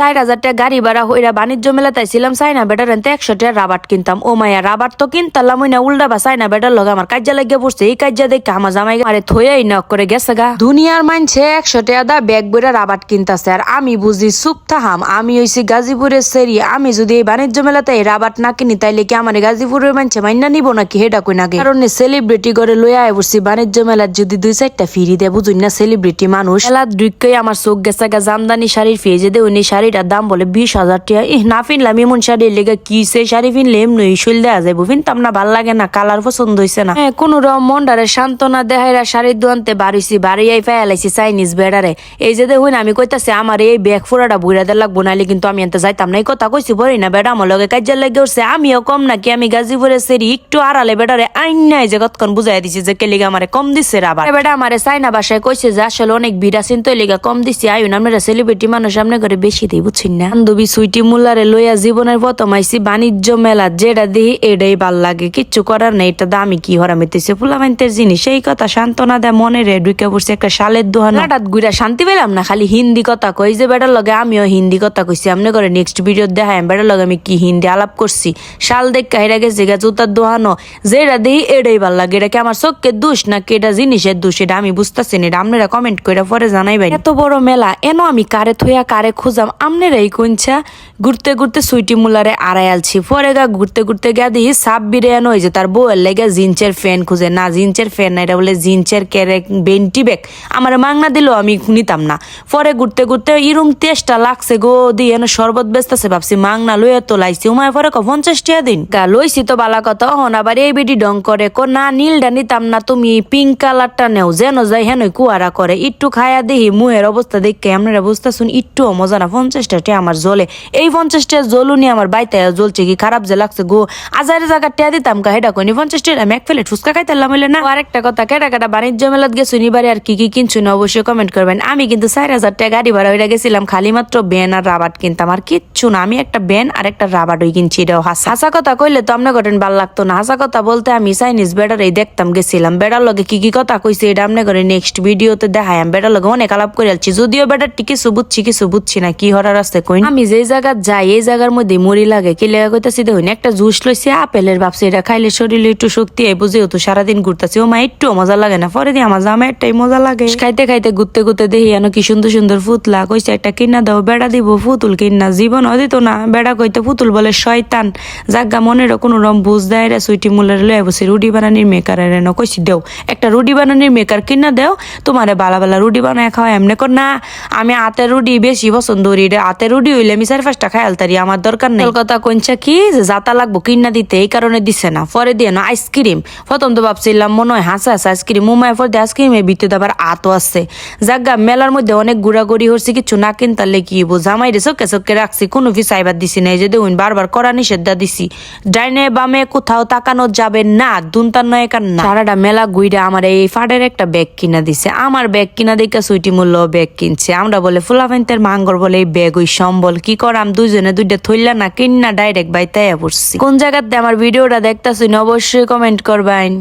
চার হাজার টাকা গাড়ি ভাড়া হইরা বাণিজ্য মেলাতে ছিলাম চাইনা বেটার এনতে একশো টাকা রাবার কিনতাম। ও মায়া রাবার তো কিনতাম না উল্টা বা চাইনা বেটার লগে আমার কাজ্যা লাগিয়ে পড়ছে, এই কাজ্যা দেখে আমার জামাই আরে থইয়াই নক করে গেছে গা। দুনিয়ার মানছে একশো টাকা দা ব্যাগ বইরা রাবার কিনতাছে, আর আমি বুঝি চুপ থাহাম, আমি হইছি গাজীপুরের সেরি, আমি যদি এই বাণিজ্য মেলাতে এই রাবার না কিনি, তাইলে কি আমার গাজীপুরের মানছে মাইনা নিব নাকি, হেডা কই নাকি কারণ সেলিব্রিটি করে লইয়া আয় বসছি বাণিজ্য মেলার যদি দুই চারটা ফিরি দেয়, বুঝুন না সেলিব্রিটি মানুষ। মেলা দুইকই আমার চোখ গেছে গা, জামদানি শাড়ির ফেজে দে উনি শাড়িটার দাম বলে বিশ হাজার টাকা। ইহ, না ফিনলাম এমন শাড়ি লেগে কি সে শাড়ি ফিনলে এমনি শৈল দেওয়া যাব ফিনতাম না, ভালো লাগে না, কালার পছন্দ হইছে না। হ্যাঁ কোন রকম মন্ডারে সান্ত্বনা দেহাইরা শাড়ির দোয়ানতে বাড়িছি বাড়ি আই ফেলাইছি চাইনিজ বেড়ারে। এই যে দেখুন, আমি কইতাছি, আমার এই ব্যাগ ফুরাটা বুড়া দে লাগবো, নাইলে কিন্তু আমি এনতে যাইতাম না। এই কথা কইছি, পড়ি না বেড়া আমার লগে কাজের লেগে উঠছে। আমিও কম নাকি, আমি গাজীপুরে সেরি, একটু আড়ালে বেড়ারে আইন নাই যে কতক্ষণ বুঝাই দিছি যে কে লিগা আমারে কম দিচ্ছে রে আবার। এ বেটা, আমারে চাইনা বাসায় কইছে যে আসলে অনেক ভিড় আছেন তো লিগা কম দিছি। আইন আপনারা সেলিব্রিটি মানুষ সামনে করে বেশি দেই বুঝছেন না। বান্ধবী সুইটি লইয়া জীবনের বাণিজ্য মেলা যেটা এটাই ভালো লাগে। কিচ্ছু করার নেই, এটা দামি কি জিনিস, এই কথা সান্ত্বনা দেয় মনে রে ঢুকে পড়ছে একটা শালের দোহান। হঠাৎ শান্তি পেলাম না, খালি হিন্দি কথা কই যে, বেটার লগে আমিও হিন্দি কথা কইছি, আমনে করে নেক্সট ভিডিও দেখাই বেটার লগে আমি কি হিন্দি আলাপ করছি? শাল দেখ কাহিরা গেছে গা জুতার দোহানো যেটা দিই এটাই ভালো লাগে, এটা কি আমার চোখকে দোষ নাকি এটা জিনিসের দোষ? এটা আমি বুঝতেছি না, এটা আপনারা কমেন্ট করে পরে জানাই ভাই এত বড় মেলা, এনো আমি কারে থইয়া কারে খুঁজাম? আমনেরাই কোনছা ঘুরতে ঘুরতে সুইটি মুলারে আড়াই আলছি। পরে গা ঘুরতে ঘুরতে গা দিই সাব বিরিয়ানি হয়েছে তার বউয়ের লেগে জিনচের ফ্যান খুঁজে। না, জিনচের ফ্যান না, এটা বলে জিনচের ক্যারে বেন্টি ব্যাগ। আমার মাংনা দিলেও আমি নিতাম না। পরে ঘুরতে ঘুরতে ইরুম তেষ্টা লাগছে গো দিয়ে শরবত বেচতেছে, ভাবছি মাংনা লইয়া তো লাইছি। উমায় পরে ক পঞ্চাশ টাকা দিন। গা, লইছি তো বালা কথা হন আবার এই বেডি ডং করে। কো না, নীলটা নিতাম না, তুমি পিঙ্ক কালারটা নেও, যেন যাই হেন কুয়ারা করে। একটু খায়া দেখি, মুহের অবস্থা দেখে, আপনারা বুঝতেছুন একটু মজা না, পঞ্চাশটা আমার জ্বলে। এই পঞ্চাশটা জ্বলুনি আমার বাইতে জ্বলছে, কি খারাপ যে লাগছে গো। আজারে জায়গা টিয়া দিতাম কা হেটা কইনি পঞ্চাশটা আমি এক ফেলে ঠুসকা খাইতাম হইলে না। আর একটা কথা কেটা কেটা বাণিজ্য মেলাত গেছো নিবারে আর কি কি কিনছু না অবশ্যই কমেন্ট করবেন। আমি কিন্তু চার হাজার টাকা গাড়ি ভাড়া হইয়া গেছিলাম, খালি মাত্র বেন আর রাবার কিনতাম, আর কিচ্ছু না। আমি একটা বেন আর একটা রাবার ওই কিনছি, এটাও হাসা। হাসা কথা কইলে তো আপনার ঘটেন ভালো লাগতো না। হাসা কথা বলতে আমি চাইনিজ বেড়ার এই দেখতাম, গেছিলাম। বেড়ার লগে কি কি কথা কইছে, এটা আপনি করে নেক্সট ভিডিওতে দেখাই। আমি বেড়ার লগে অনেক আলাপ করে আলছি, যদিও বেড়ার কিছু বুঝছি কিছু বুঝছি না, কি হরার আছে কই আমি যেই জায়গা যাই এই জায়গার মধ্যে মরি লাগে। কি লেগা কইতাছি, দেখুন, একটা জুস লইছি, আপেলের ভাবছি এটা খাইলে শরীরে একটু শক্তি হয় বুঝেও তো সারাদিন ঘুরতাছি। ও মা, একটু মজা লাগে না? পরে দিয়ে আমার জামা একটাই মজা লাগে। খাইতে খাইতে ঘুরতে ঘুরতে দেখি এনো কি সুন্দর সুন্দর ফুতলা। কইছে, একটা কিনা দাও, বেড়া দিব, ফুতুল কিনা জীবন দিত না। বেড়া কইতে পুতুল বলে শয়তান। জাগা মনের কোনো রম বুঝ দেয় রে, সুইটি মুলের লয়ে বসে রুটি বানানির মেকার রে, ন। কইছি, দেও, একটা রুটি বানানির মেকার কিনা দেও, তোমারে বালা বালা রুটি বানায় খাওয়া এমনি কর না। আমি হাতের রুটি বেশি পছন্দ করি রে হাতের রুটি হইলে আমি চার পাঁচটা খাই আলতারি, আমার দরকার নেই। কথা কইছে কি যে যাতা লাগবো, কিনা দিতে, এই কারণে দিছে না। পরে দিয়ে না, আইসক্রিম। প্রথম তো ভাবছিলাম, মনে হয় হাসা হাসা আইসক্রিম মুমায় পর দিয়ে আইসক্রিমের ভিতরে আবার আতো আছে। জাগা মেলার মধ্যে অনেক ঘোরাঘুরি হচ্ছে, কিছু না কিনতালে কি বো জামাই রে, চোখে চোখে রাখছি, কোনো ফিস আইবার দিছি না, এই যে দেখুন, বারবার করা নিষেধা দিছি। ডাইনে বামে কোথাও তাকানো যাবে না, দুনতার নয় কার না। সারাটা মেলা গুইরা আমার এই ফাডের একটা ব্যাগ কিনা দিছে। আমার ব্যাগ কিনা দেখে সুইটি মূল্য ব্যাগ কিনছে। আমরা বলে ফুলাফাইন্তের মাঙ্গর বলে এই ব্যাগ, ওই সম্বল, কি করাম দুইজনে দুইটা থইলা না কিন্না ডাইরেক্ট বাইতাইয়া পড়ছি। কোন জায়গাতে আমার ভিডিওটা দেখতাছি অবশ্যই কমেন্ট করবেন।